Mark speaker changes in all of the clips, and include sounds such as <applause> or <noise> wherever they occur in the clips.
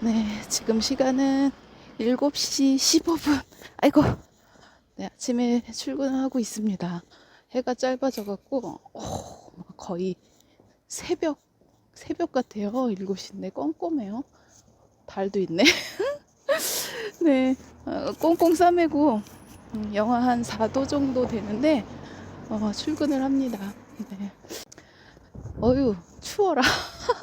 Speaker 1: 네, 지금 시간은 7시 15분. 아이고. 네, 아침에 출근하고 있습니다. 해가 짧아져 갖고, 어, 거의 새벽, 새벽 같아요. 7시인데 껌껌해요. 달도 있네. <laughs> 네, 어, 꽁꽁 싸매고, 음, 영하 한 4도 정도 되는데, 어, 출근을 합니다. 네. 어유, 추워라. <laughs>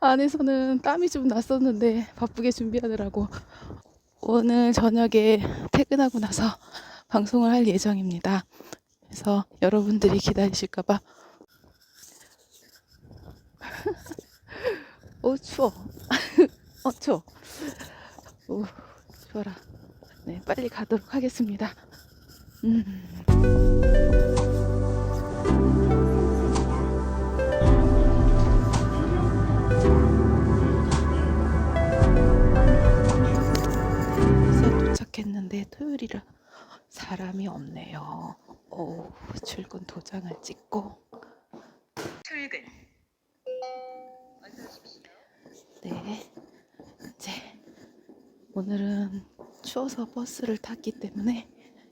Speaker 1: 안에서는 땀이 좀 났었는데 바쁘게 준비하느라고 오늘 저녁에 퇴근하고 나서 방송을 할 예정입니다. 그래서 여러분들이 기다리실까봐. 오 <laughs> 추워. <laughs> 어 추워. 오 추워라. 네 빨리 가도록 하겠습니다. 음. 사람이 없네요. 오, 출근 도장을 찍고
Speaker 2: 출근.
Speaker 1: 네 이제 오늘은 추워서 버스를 탔기 때문에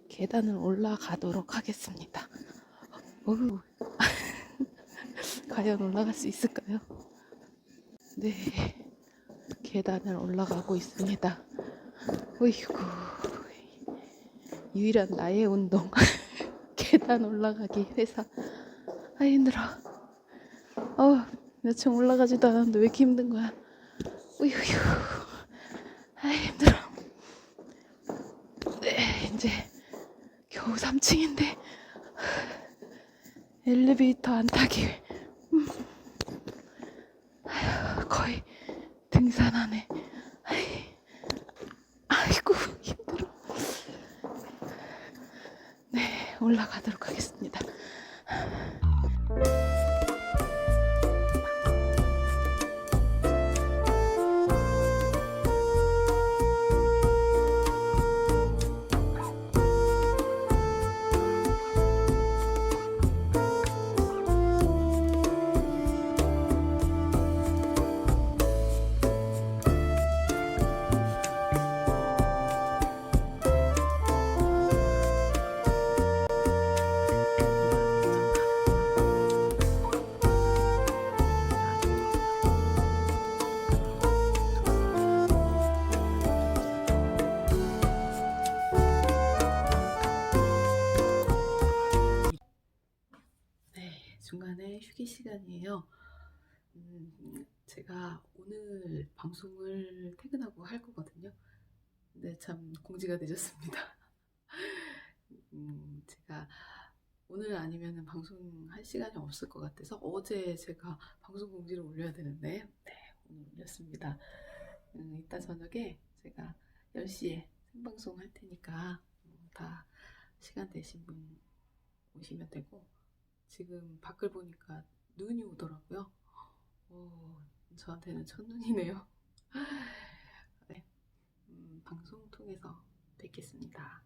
Speaker 1: 계단을 올라가도록 하겠습니다. 어우, <laughs> 과연 올라갈 수 있을까요? 네, 계단을 올라가고 있습니다. 어이구, 유일한 나의 운동. <laughs> 계단 올라가기 회사. 아 힘들어. 어, 몇층 올라가지도 않았는데 왜 이렇게 힘든 거야? 우유유. 아 힘들어. 네, 이제 겨우 3층인데 엘리베이터 안 타기. 음. 아휴, 거의 등산하네. 아이. 아이고 힘들어. 네 올라가도록 하겠습니다. 휴게 시간이에요. 음, 제가 오늘 방송을 퇴근하고 할 거거든요. 근데 참 공지가 늦었습니다. <laughs> 음, 제가 오늘 아니면 방송할 시간이 없을 것 같아서 어제 제가 방송 공지를 올려야 되는데 네, 오늘 올렸습니다. 음, 이따 저녁에 제가 10시에 생방송 할 테니까 음, 다 시간 되신 분 오시면 되고 지금 밖을 보니까 눈이 오더라고요. 오, 저한테는 첫눈이네요. <laughs> 네, 음, 방송 통해서 뵙겠습니다.